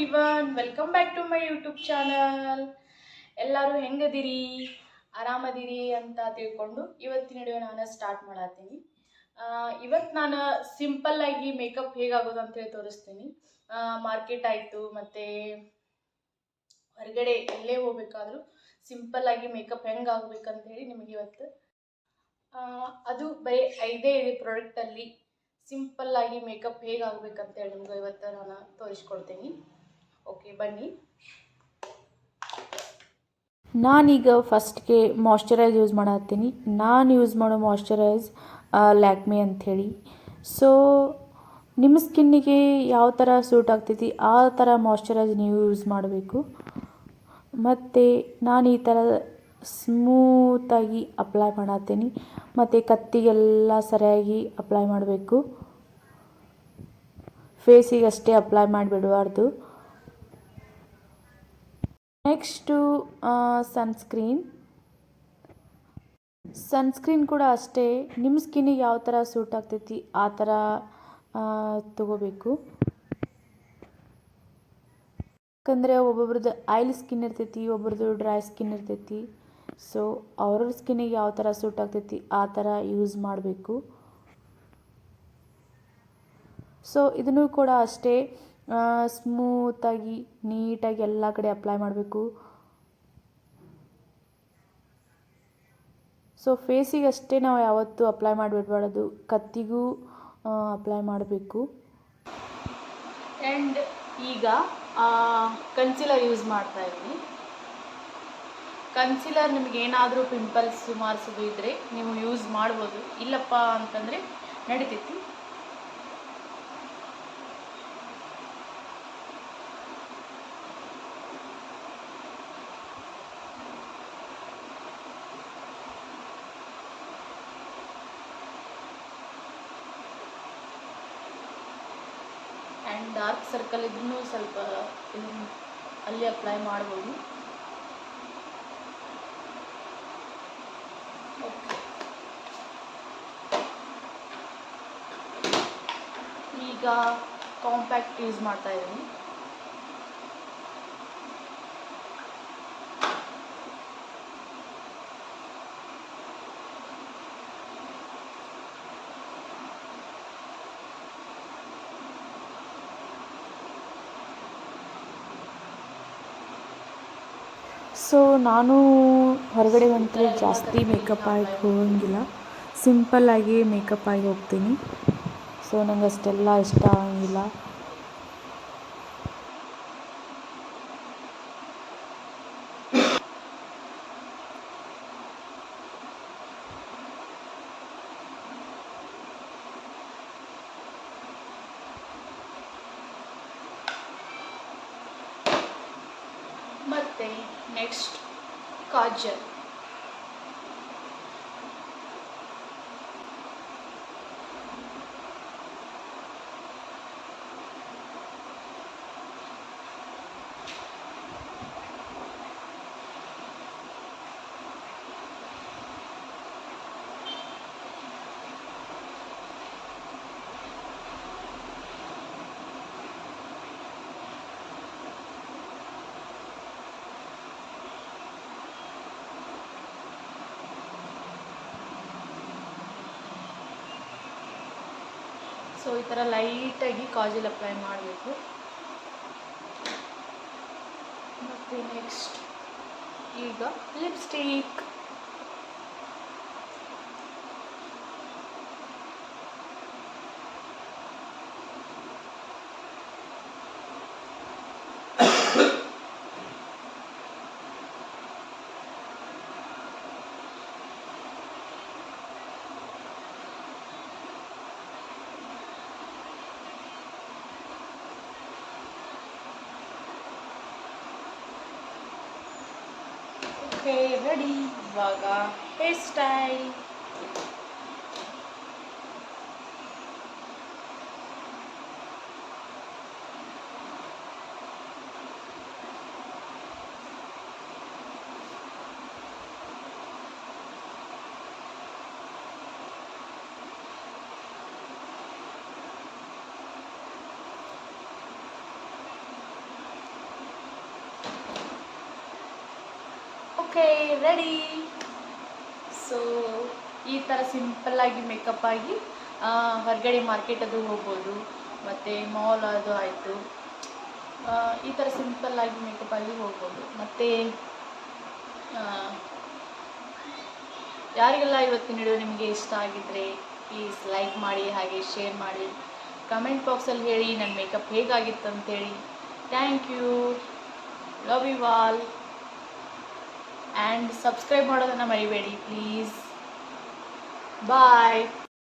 Everyone welcome back to my YouTube channel ಎಲ್ಲರೂ ಹೆಂಗದಿರಿ? ಆರಾಮದಿರಿ ಅಂತ ತಿಳ್ಕೊಂಡು ಇವತ್ತಿನ ವಿಡಿಯೋ ನಾನು ಸ್ಟಾರ್ಟ್ ಮಾಡತ್ತೀನಿ ಇವತ್ತು ನಾನು ಸಿಂಪಲ್ ಆಗಿ ಮೇಕಪ್ ಹೇಗಾಗೋದು ಅಂತೇಳಿ ತೋರಿಸ್ತೀನಿ. ಮಾರ್ಕೆಟ್ ಆಯಿತು, ಮತ್ತು ಹೊರಗಡೆ ಎಲ್ಲೇ ಹೋಗ್ಬೇಕಾದ್ರೂ ಸಿಂಪಲ್ ಆಗಿ ಮೇಕಪ್ ಹೆಂಗೆ ಆಗ್ಬೇಕಂತ ಹೇಳಿ ನಿಮಗೆ ಇವತ್ತು ಅದು ಬರೀ ಐದೇ ಇದೆ ಪ್ರಾಡಕ್ಟಲ್ಲಿ ಸಿಂಪಲ್ ಆಗಿ ಮೇಕಪ್ ಹೇಗಾಗಬೇಕಂತೇಳಿ ನಿಮ್ಗೆ ಇವತ್ತು ನಾನು ತೋರಿಸ್ಕೊಡ್ತೀನಿ. ಓಕೆ ಬನ್ನಿ. ನಾನೀಗ ಫಸ್ಟ್ಗೆ ಮಾಯ್ಶ್ಚರೈಸ್ ಯೂಸ್ ಮಾಡತ್ತೀನಿ. ನಾನು ಯೂಸ್ ಮಾಡೋ ಮಾಯ್ಶ್ಚರೈಸ್ ಲ್ಯಾಕ್ಮಿ ಅಂಥೇಳಿ. ಸೊ ನಿಮ್ಮ ಸ್ಕಿನ್ನಿಗೆ ಯಾವ ಥರ ಸೂಟ್ ಆಗ್ತೈತಿ, ಆ ಥರ ಮಾಯ್ಶ್ಚರೈಸ್ ನೀವು ಯೂಸ್ ಮಾಡಬೇಕು. ಮತ್ತು ನಾನು ಈ ಥರ ಸ್ಮೂತಾಗಿ ಅಪ್ಲೈ ಮಾಡತ್ತೀನಿ. ಮತ್ತು ಕತ್ತಿಗೆಲ್ಲ ಸರಿಯಾಗಿ ಅಪ್ಲೈ ಮಾಡಬೇಕು. ಫೇಸಿಗೆ ಅಷ್ಟೇ ಅಪ್ಲೈ ಮಾಡಿಬಿಡಬಾರ್ದು. Next sunscreen. ಸನ್ಸ್ಕ್ರೀನ್ ಕೂಡ ಅಷ್ಟೇ ನಿಮ್ಮ ಸ್ಕಿನ್ನಿಗೆ ಯಾವ ಥರ ಸೂಟ್ ಆಗ್ತೈತಿ, ಆ ಥರ ತಗೋಬೇಕು. ಯಾಕಂದರೆ ಒಬ್ಬೊಬ್ರದ್ದು ಆಯಿಲ್ ಸ್ಕಿನ್ ಇರ್ತೈತಿ, ಒಬ್ಬರದ್ದು ಡ್ರೈ ಸ್ಕಿನ್ ಇರ್ತೈತಿ. ಸೊ, ಅವ್ರವ್ರ ಸ್ಕಿನ್ನಿಗೆ ಯಾವ ಥರ ಸೂಟ್ ಆಗ್ತೈತಿ, ಆ ಥರ ಯೂಸ್ ಮಾಡಬೇಕು. ಸೊ, ಇದನ್ನು ಕೂಡ ಅಷ್ಟೇ ಸ್ಮೂತಾಗಿ ನೀಟಾಗಿ ಎಲ್ಲ ಕಡೆ ಅಪ್ಲೈ ಮಾಡಬೇಕು. ಸೊ ಫೇಸಿಗೆ ಅಷ್ಟೇ ನಾವು ಯಾವತ್ತೂ ಅಪ್ಲೈ ಮಾಡಿಬಿಡ್ಬಾರ್ದು. ಕತ್ತಿಗೂ ಅಪ್ಲೈ ಮಾಡಬೇಕು. ಆ್ಯಂಡ್ ಈಗ ಕನ್ಸಿಲರ್ ಯೂಸ್ ಮಾಡ್ತಾ ಇದ್ದೀನಿ. ಕನ್ಸಿಲರ್ ನಿಮ್ಗೆ ಏನಾದರೂ ಪಿಂಪಲ್ಸ್ ಮಾರ್ಸೋದು ಇದ್ದರೆ ನೀವು ಯೂಸ್ ಮಾಡ್ಬೋದು. ಇಲ್ಲಪ್ಪ ಅಂತಂದರೆ ನಡಿತೈತಿ ಆ್ಯಂಡ್ ಡಾರ್ಕ್ ಸರ್ಕಲ್ ಇದ್ರೂ ಸ್ವಲ್ಪ ಅಲ್ಲಿ ಅಪ್ಲೈ ಮಾಡ್ಬೋದು. ಓಕೆ ಈಗ ಕಾಂಪ್ಯಾಕ್ಟ್ ಯೂಸ್ ಮಾಡ್ತಾ ಇದ್ದೀನಿ. ಸೊ ನಾನು ಹೊರಗಡೆ ಬಂದರೆ ಜಾಸ್ತಿ ಮೇಕಪ್ ಆಗಿ ಹೋಗಂಗಿಲ್ಲ. ಸಿಂಪಲ್ಲಾಗಿ ಮೇಕಪ್ ಆಗಿ ಹೋಗ್ತೀನಿ. ಸೊ ನಂಗೆ ಅಷ್ಟೆಲ್ಲ ಇಷ್ಟ ಆಗಂಗಿಲ್ಲ. ಮತ್ತು ನೆಕ್ಸ್ಟ್ ಕಾಜಲ್ ಸೊ ಈ ಥರ ಲೈಟಾಗಿ ಕಾಜಲ್ ಅಪ್ಲೈ ಮಾಡಬೇಕು. ಮತ್ತು ನೆಕ್ಸ್ಟ್ ಈಗ ಲಿಪ್ಸ್ಟಿಕ್ ಓಕೆ ರೆಡಿ ಇವಾಗ hair style okay ready so ಈ ಥರ ಸಿಂಪಲ್ಲಾಗಿ ಮೇಕಪ್ ಆಗಿ ಹೊರಗಡೆ ಮಾರ್ಕೆಟ್ ಅದು ಹೋಗ್ಬೋದು, ಮತ್ತು ಮಾಲ್ ಅದು ಆಯಿತು. ಈ ಥರ ಸಿಂಪಲ್ಲಾಗಿ ಮೇಕಪ್ ಆಗಿ ಹೋಗ್ಬೋದು. ಮತ್ತು ಯಾರಿಗೆಲ್ಲ ಇವತ್ತಿನ ವಿಡಿಯೋ ನಿಮಗೆ ಇಷ್ಟ ಆಗಿದ್ದರೆ ಪ್ಲೀಸ್ ಲೈಕ್ ಮಾಡಿ, ಹಾಗೆ ಶೇರ್ ಮಾಡಿ. ಕಮೆಂಟ್ ಬಾಕ್ಸಲ್ಲಿ ಹೇಳಿ ನನ್ನ ಮೇಕಪ್ ಹೇಗಾಗಿತ್ತು ಅಂತೇಳಿ. Thank you love you all and subscribe ಮಾಡೋದನ್ನು ಮರಿಬೇಡಿ ಪ್ಲೀಸ್ ಬಾಯ್